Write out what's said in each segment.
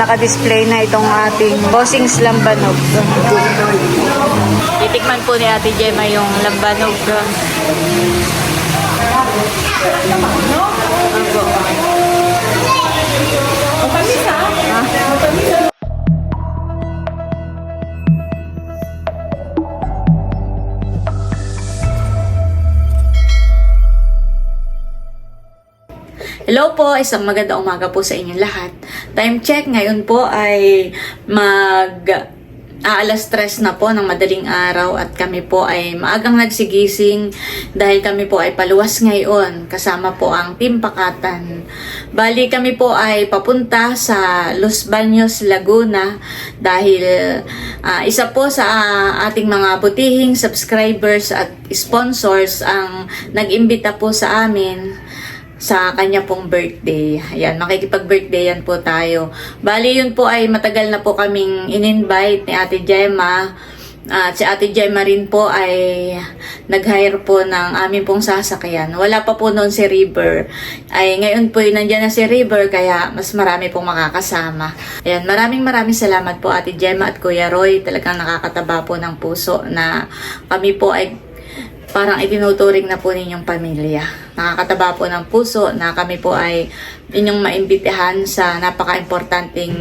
naka-display na itong ating bossings lambanog. Titikman po ni Ate Gemma yung lambanog. Hello po, isang magandang umaga po sa inyong lahat. Time check ngayon po ay mag aalas stress na po ng madaling araw at kami po ay maagang nagsigising dahil kami po ay paluwas ngayon kasama po ang Team Pakatan. Bali kami po ay papunta sa Los Baños, Laguna dahil ah, isa po sa ah, ating mga butihing subscribers at sponsors ang nag-imbita po sa amin sa kanya pong birthday. Ayan, makikipag-birthday yan po tayo. Bali, yun po ay matagal na po kaming in-invite ni Ate Gemma. At si Ate Gemma rin po ay nag-hire po ng aming pong sasakyan. Wala pa po noon si River. Ay ngayon po nandiyan na si River kaya mas marami pong makakasama. Ayan, maraming maraming salamat po Ate Gemma at Kuya Roy. Talagang nakakataba po ng puso na kami po ay parang itinuturing na po ninyong pamilya. Nakakataba po ng puso na kami po ay inyong maimbitahan sa napaka-importanting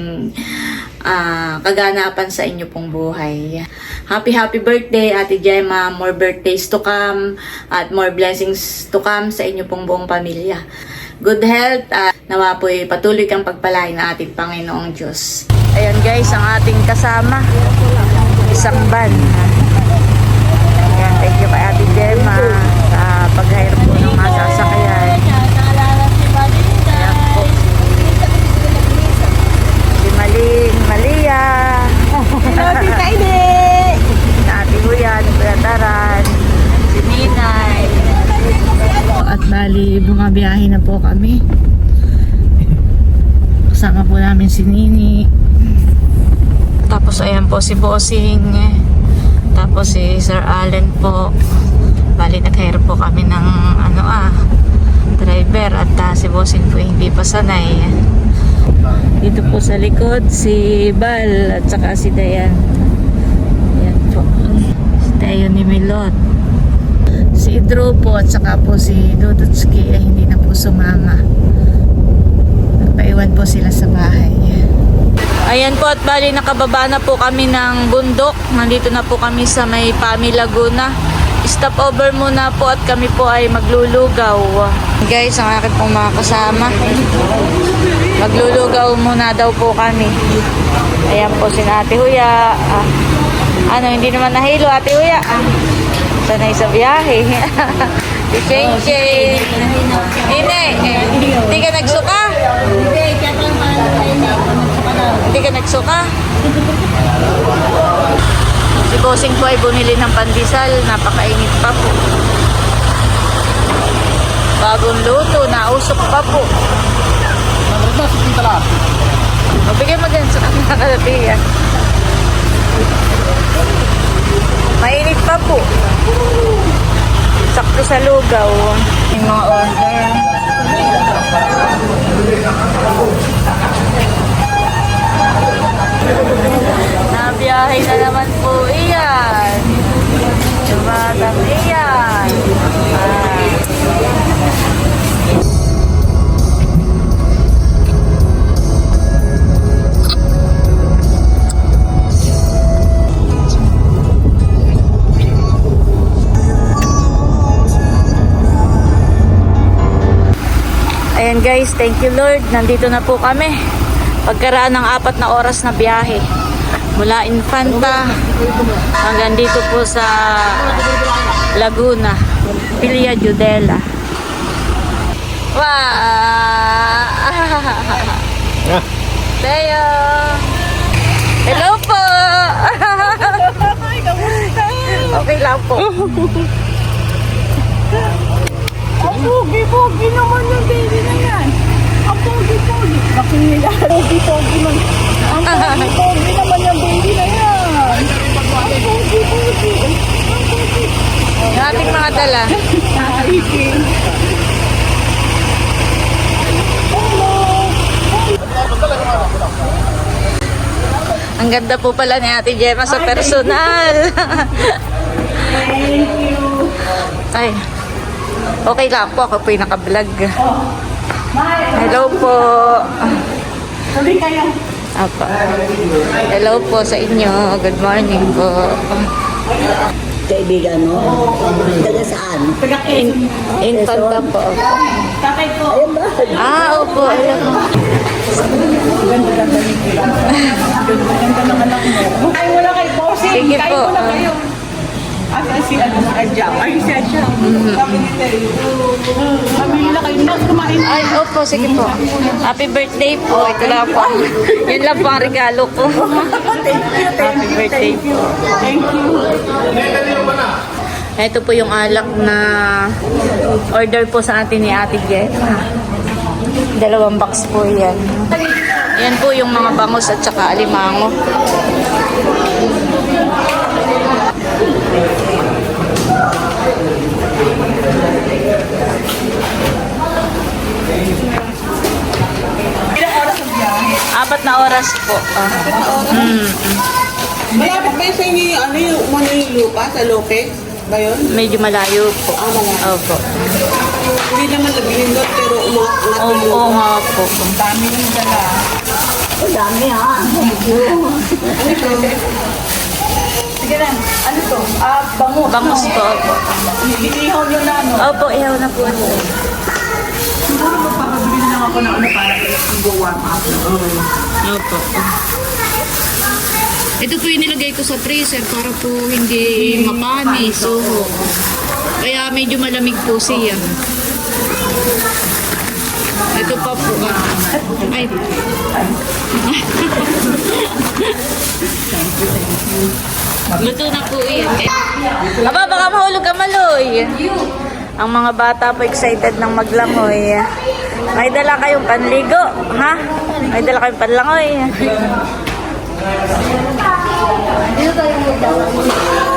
ah, kaganapan sa inyo pong buhay. Happy happy birthday Ate Gemma, more birthdays to come at more blessings to come sa inyo pong buong pamilya. Good health at nawa po patuloy kang pagpalain ng ating Panginoong Diyos. Ayan guys, ang ating kasama. Isang van. Kay Ate Gemma sa pag-hire po ng mga sasakyan. Ayan po si Maling, Malia. Si Ate Huya, ni Kuya Taran, si Ninay. At bali, bumabiyahe na po kami. Kasama po namin si Nini. Tapos ayan po si Bossing. Tapos si Sir Allen po. Bali nag-hire po kami ng ano ah, driver at ah, si Bossing po hindi pa sanay. Dito po sa likod si Bal at saka si Dayan. Ayan po. Si Dayan ni Milot. Si Drew po at saka po si Dudutski ay hindi na po sumama. Nagpaiwan po sila sa bahay. Ayan po at bali nakababa na po kami ng bundok. Nandito na po kami sa may Pami Laguna. Stop over muna po at kami po ay maglulugaw. Guys, ang akin pong mga kasama. Maglulugaw muna daw po kami. Ayan po si Ate Huya. Ah, ano, hindi naman nahilo Ate Huya. Ah, sanay sa biyahe. si Chen Chen. Hindi, hindi ka nagsuka? Hindi ka? Si Bossing po ay bumili ng pandesal. Napakainit pa po. Bagong luto. Nausok pa po. Mabigay mo din sa kanila kalatiyan. Mainit pa po. Sakto sa lugaw. Yung mga order. Nabiyahe na naman po iyan. Dumatang iyan. Ayan guys, thank you Lord. Nandito na po kami. Pagkaraan ng apat na oras na biyahe. Mula Infanta hanggang dito po sa Laguna. Pilia Judela. Wow! Teo! Hello po! okay lang po. Ang pogi-pogi naman yung baby na yan. Ang pogi-pogi. Nila? Pogi-pogi man. Ang pogi-pogi naman yung baby na yan. Ang pogi-pogi. Ang pogi. Yung ating mga dala. Nakaikin. Hello. Ang ganda po pala ni Ate Gemma sa personal. Thank you. Ay, okay lang po. Ako po yung naka-vlog. Hello po. Sabi kayo. Apa. Hello po sa inyo. Good morning po. Kaibigan mo? Taga saan? Taga Quezon. Infanta po. Tatay ko. Ayun ba? Ah, opo. Mo. Ganda-ganda ni Kira. Ganda ng anak mo. Ay, wala kay Bossing. Sige Kain po. mo na kayo. Asa si ano si Adjang? Ay, si. Sabi nila kayo na kumain. Ay, opo. Sige po. Happy birthday po. Ito lang po. Yun lang po ang regalo ko. Thank you, thank Happy you, birthday thank you. Thank you. Ito po yung alak na order po sa atin ni Ate Jen. Dalawang box po yan. Yan po yung mga bangus at saka alimango. Ilang oras ang biyahe? Apat na oras po. Ah. Mm. Malapit ba yun sa inyo yung ano yung Manilupa sa Lopez? Ba yun? Medyo malayo po. Ah, malayo. Opo. Hindi naman naglindot pero umangat Oo, yung oo nga po. Ang dami ng dala. Ang dami ha. Thank you. Lang. Ano to? Ah, bangus. Bangus po. Opo. Inihaw nyo na, no? Opo, ihaw na po. Siguro magpapabili na lang ako ng ano para i-warm up. Opo. Ito po yung nilagay ko sa freezer para po hindi mapanis. So, kaya medyo malamig po siya. Ito pa po. ah. Ay. Luto na po yan. Aba, baka mahulog ka maloy. Ang mga bata po excited ng maglangoy. May dala kayong panligo, ha? May dala kayong panlangoy.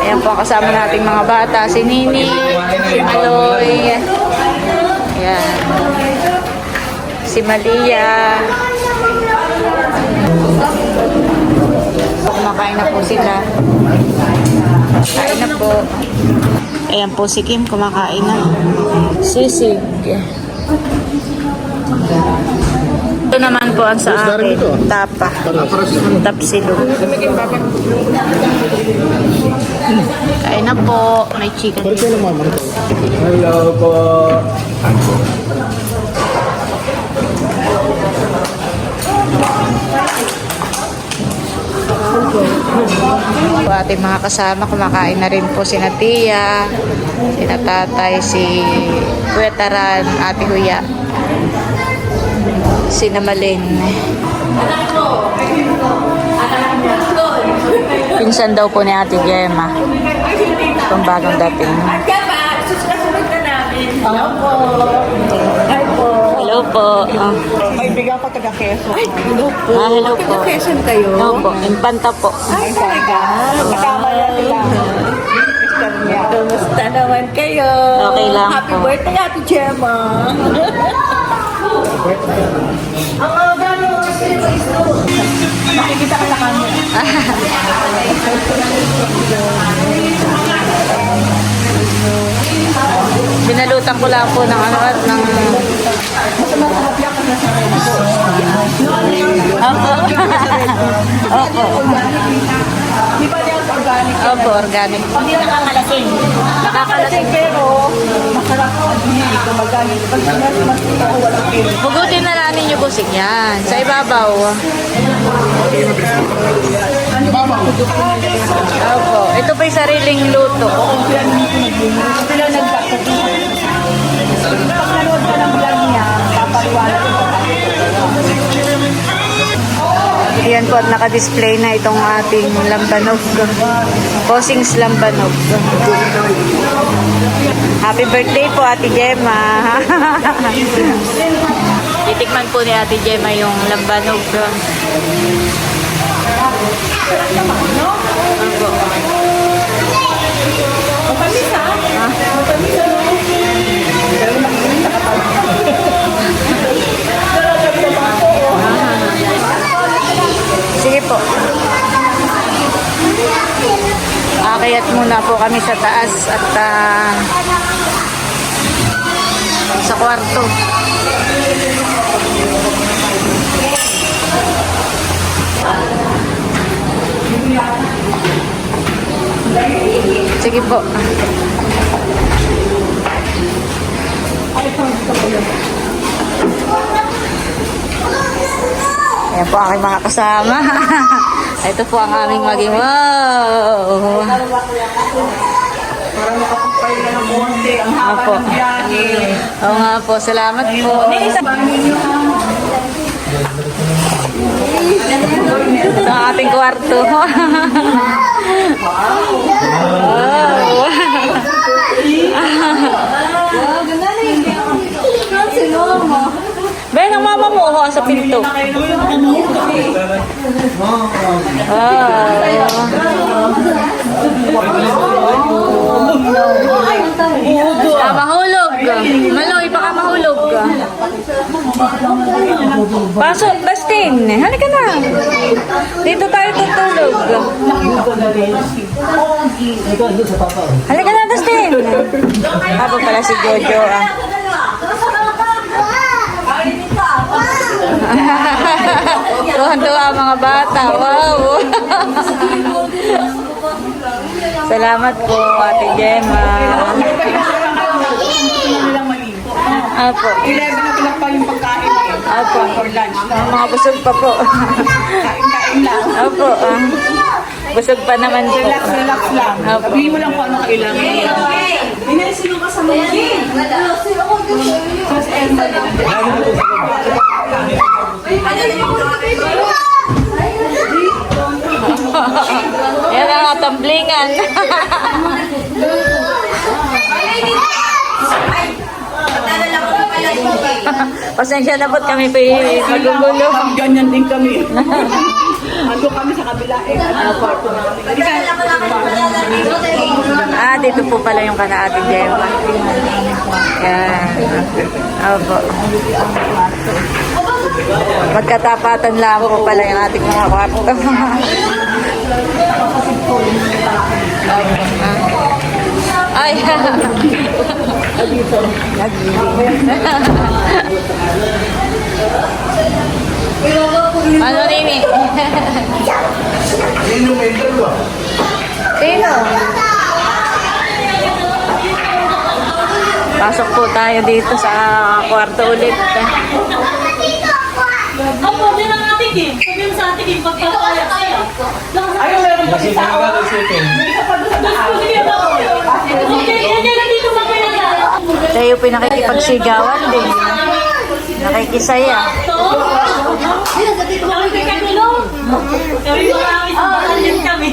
Ayan po kasama nating mga bata. Si Nini, si Maloy. Ayan. Si Malia. Kumakain na po sila. Kain na po. Ayan po si Kim, kumakain na. Sisig. Ito naman po ang sa akin. Tapa. Tapsilog. Kain na po. May chicken. Hello po. po ating mga kasama. Kumakain na rin po si Natia, si Natatay, si Kuya Taran, Ate Huya, si Namalin. Pinsan daw po ni Ate Gemma. Itong bagong dating. Hello po. Hi po. Po. Ah, May bigyan ko taga Quezon. Hello po. ah, hello po. Quezon kayo? Hello po. Infanta po. Ay, talaga. Kasama na sila. Niya. Kumusta naman kayo? Okay lang Happy po. birthday, Ate Gemma. Ang aga mo. Makikita ka na kami. Binalutan ko lang po ng ano at ng... Opo. Opo. Di ba niya organic? Opo, organic. Hindi na nakakalasing. Nakakalasing pero masarap po. Hindi gumagamit. Pag mas mas ito walang pili. Hugutin na natin yung busing yan. Sa ibabaw. Opo. Ito pa yung sariling luto. Sila nagkakasin. Ayan po at naka-display na itong ating lambanog. Posings lambanog. Happy birthday po Ate Gemma. Titikman po ni Ate Gemma yung lambanog. Opo. Po. Akayat muna po kami sa taas at ah, sa kwarto. Sige po. Ayan po aking mga kasama. Ito po ang aming maging wow. Para makapagpahinga ng konti. Ang haba ng biyahe. Oo nga po, salamat po. Ito ang ating kwarto. wow. Ben, ang mama mo oh, sa pinto. Ah, mahulog. Maloy, baka mahulog. Pasok, Dustin. Halika na. Dito tayo tutulog. Halika na, Dustin. Ako pala si Jojo. Ah. Tuhan-tuwa ang mga bata. Wow. Salamat po, Ate Gemma. Apo. 11 na lang pa yung pagkain eh. Apo. For lunch. Mga busog pa po. Kain-kain lang. Opo. ah. busog pa naman po. Relax, relax lang. Opo. Sabihin mo lang kung ano kailangan. Inay, ka sa mga Just Emma lang. Yan ang atamblingan. Pasensya na po kami pa magugulo. Ganyan din kami. Ando kami sa kabila eh. Ano kwarto namin. Ah, dito po pala yung kana Ate Gemma. Yan. Opo. Magkatapatan lang po pala yung ating mga kwarto. Ay. ano Rimi? Sino? Pasok po tayo dito sa kwarto ulit. Opo, din ang ating game. Sabi mo sa ating game, pagpapalak siya. Ayun, meron pa isa. Okay, yan yan, nandito pa kayo na. Tayo pinakikipagsigawan din. Nakikisaya. Sabi ka tulo. Sabi mo namin sa bayan kami.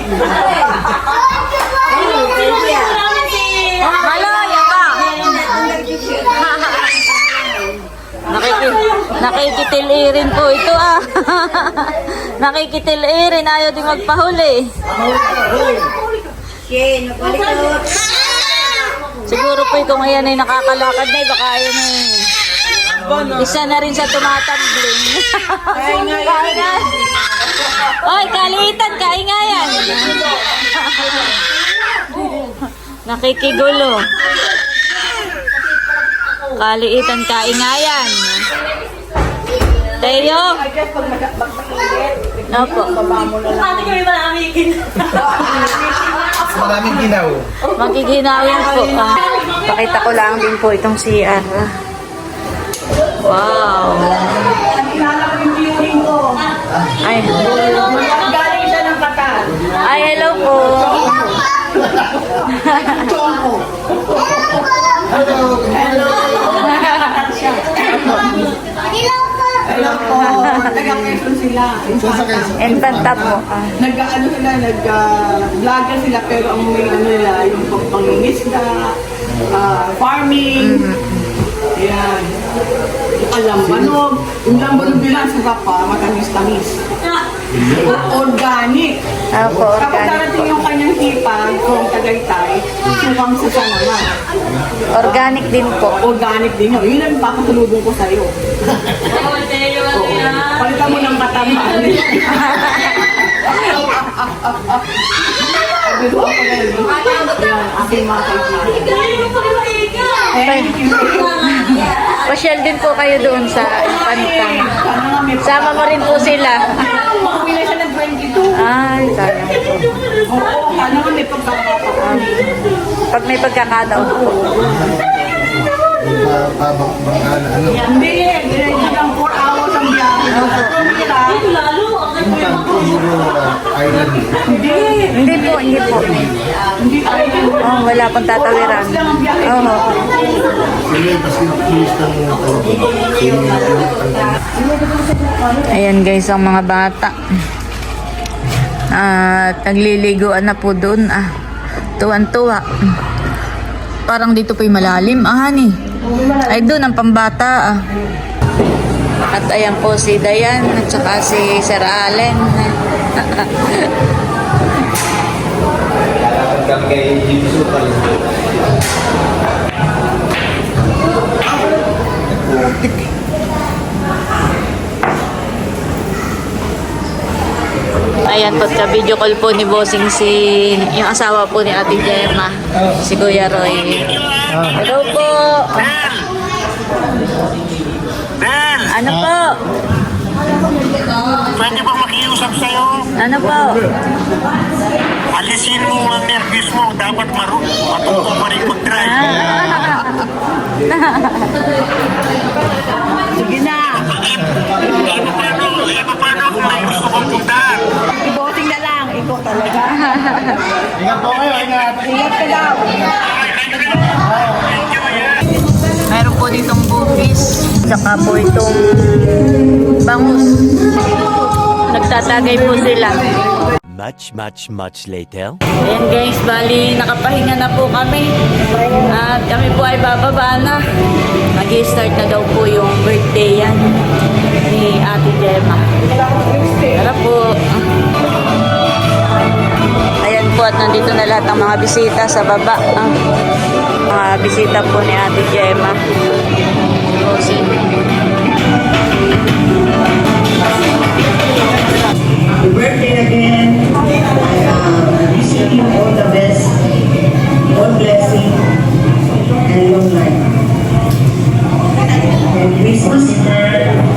Nakikitilirin po ito ah. nakikitilirin, ayaw din magpahuli. Siguro po kung ayan ay nakakalakad na, eh, baka ayan ay isa na rin sa tumatambling. Kaingayan. Oy, kaliitan, kaingayan. Nakikigulo. Kaliitan, kaingayan. Teo. Opo. Ate kami malamigin. Maraming ginaw. Magiginawin po. Ah, pakita ko lang din po itong CR. Wow. Ay, Galing siya ng Qatar. ay hello po. Alam ko, taga-Quezon sila. Entanta po. Ah, Nag-ano sila, nag-vlogger sila, pero ang may ano nila, yung pang- pangingisda, ah, farming, yan. Yung lambanog, yung lambanog nila, sarap pa, matamis-tamis. Organic. Opo, Kapag organic. darating yung kanyang hipag kung Tagaytay, suwang sa naman. Organic din po. Organic din yun. Yun ang papatulugong ko sa'yo. aking mga kaibigan. Thank you. Pasyal din po kayo doon sa Pantang. Sama mo rin po sila. Makapila siya ng 22. Ay, sana po. Oo, sana nga may pagkakataon. Pag may pagkakataon po. Babak ano? Hindi, diretso lang 4 hours ang biyahe. Pumira. Puro island. Hindi. Po, hindi po. Oh, wala pong tatawiran. Ano. Ayan guys, ang mga bata. At nagliliguan na po doon. Ah, tuwan-tuwa. Parang dito po'y malalim. Ah, honey. Ay, doon ang pambata. Ah. At ayan po si Dayan at saka si Sir Allen. Ayan po, ka-video call po ni Bossing si, yung asawa po ni Ate Gemma, si Kuya Roy. Hello po. Ano po? Pwede ba makiusap sa'yo? Ano po? Alisin mo ang nervous mo. Dapat maru matuto pa rin mag-drive. Sige na. Eh, paano, eh, paano kung may gusto kong puntahan? Iboting na lang. Ikaw talaga. Ingat po kayo, ingat. Ingat ka daw. Meron po ditong bugis. Saka po itong bangus. Nagtatagay po sila. Much, much, much later. Ayan guys, bali nakapahinga na po kami. At kami po ay bababa na. Mag-start na daw po yung birthday yan ni Ate Gemma. Tara po. Ayan po at nandito na lahat ng mga bisita sa baba. Ah, mga bisita po ni Ate Gemma. Happy birthday again. Uh, wishing you all the best, all blessing, and long life. And Christmas,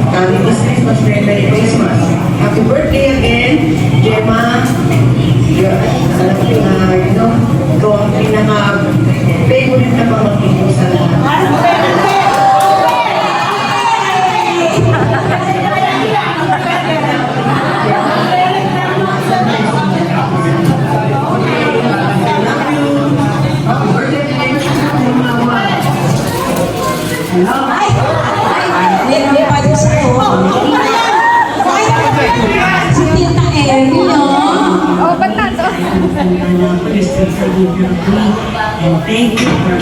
happy Christmas, Merry Merry Christmas. Happy birthday again, Gemma. Na, you know, ikaw ang pinaka-favorite na pamangkin ko sa lahat.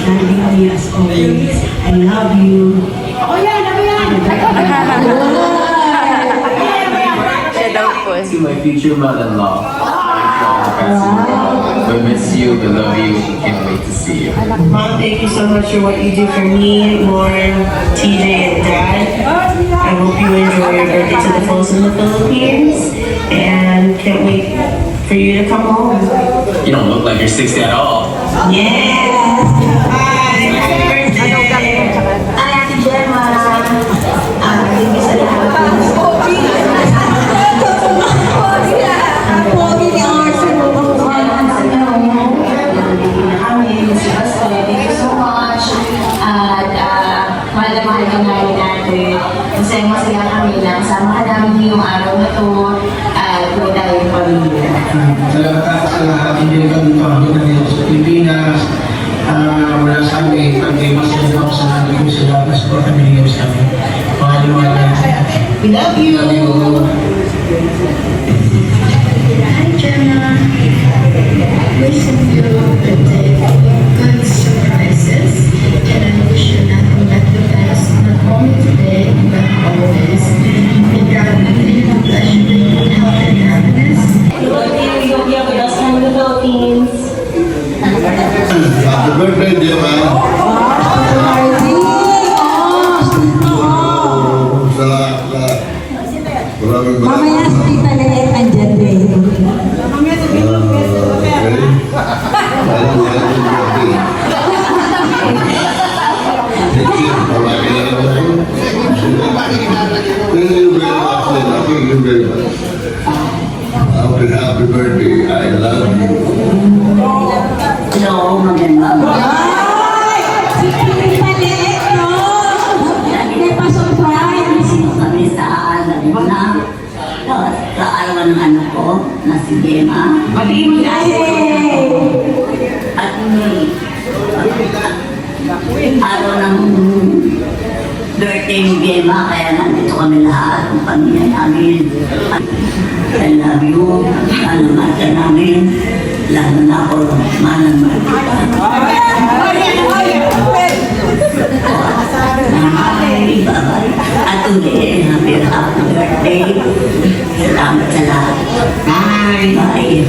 Thank you for guiding me as always. I love you. Siya daw po. eh. to my future mother-in-law. We miss you, we love you, we can't wait to see you. Mom, thank you so much for what you do for me, Lauren, TJ, and Dad. I hope you enjoy your birthday to the fullest in the Philippines. And can't wait for you to come home. You don't look like you're 60 at all. Yes! a kami sa Laguna. Sa arawan ng anak ko, na si Gemma. At araw ng birthday ni Gemma, kaya nandito kami lahat, ang pamilya namin. I love you, ano mata namin, lalo na ako, manang marita. At uli, happy, happy birthday. Salamat sa lahat. Bye. Bye.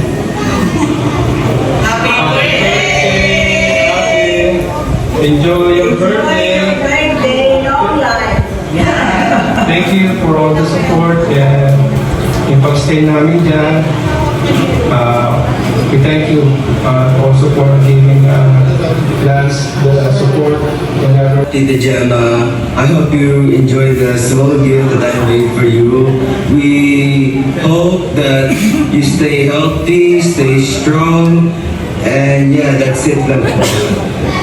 Enjoy your birthday. Birthday, long life. Thank you for all the support and yung pag-stay namin dyan. Uh, we thank you uh, also for giving uh, Lance the support whenever Tita Gemma, I hope you enjoy the small gift that I made for you. We hope that you stay healthy, stay strong, and yeah, that's it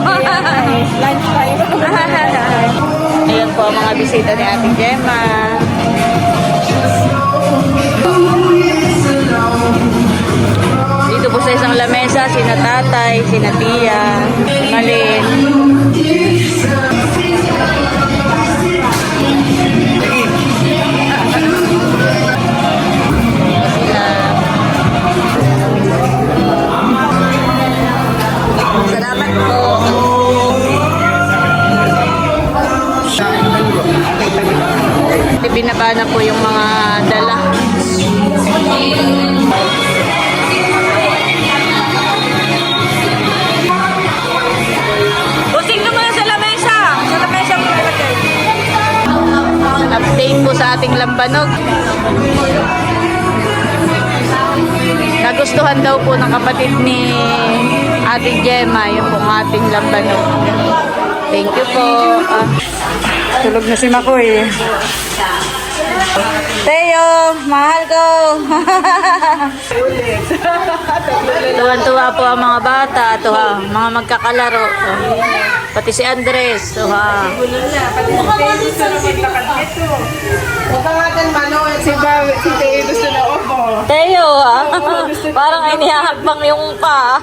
pa kayo. Lunch time. Ayan po ang mga bisita ni Ate Gemma. Dito po sa isang lamesa, sina tatay, sina tiya, malin. Ibinaba na po yung mga dala. Busing naman sa lamesa! Sa lamesa mo nilagay. Update po sa ating lambanog. Nagustuhan daw po ng kapatid ni Ate Gemma yung pong ating lambanog. Thank you po. Ah, tulog na si Makoy. Teo, mahal ko. Tuwan-tuwa po ang mga bata. Ito ha, mga magkakalaro. Pati si Andres. Ito ha. Si Bawi, si Teo gusto na opo. Teo ha. Parang inihahakbang yung pa.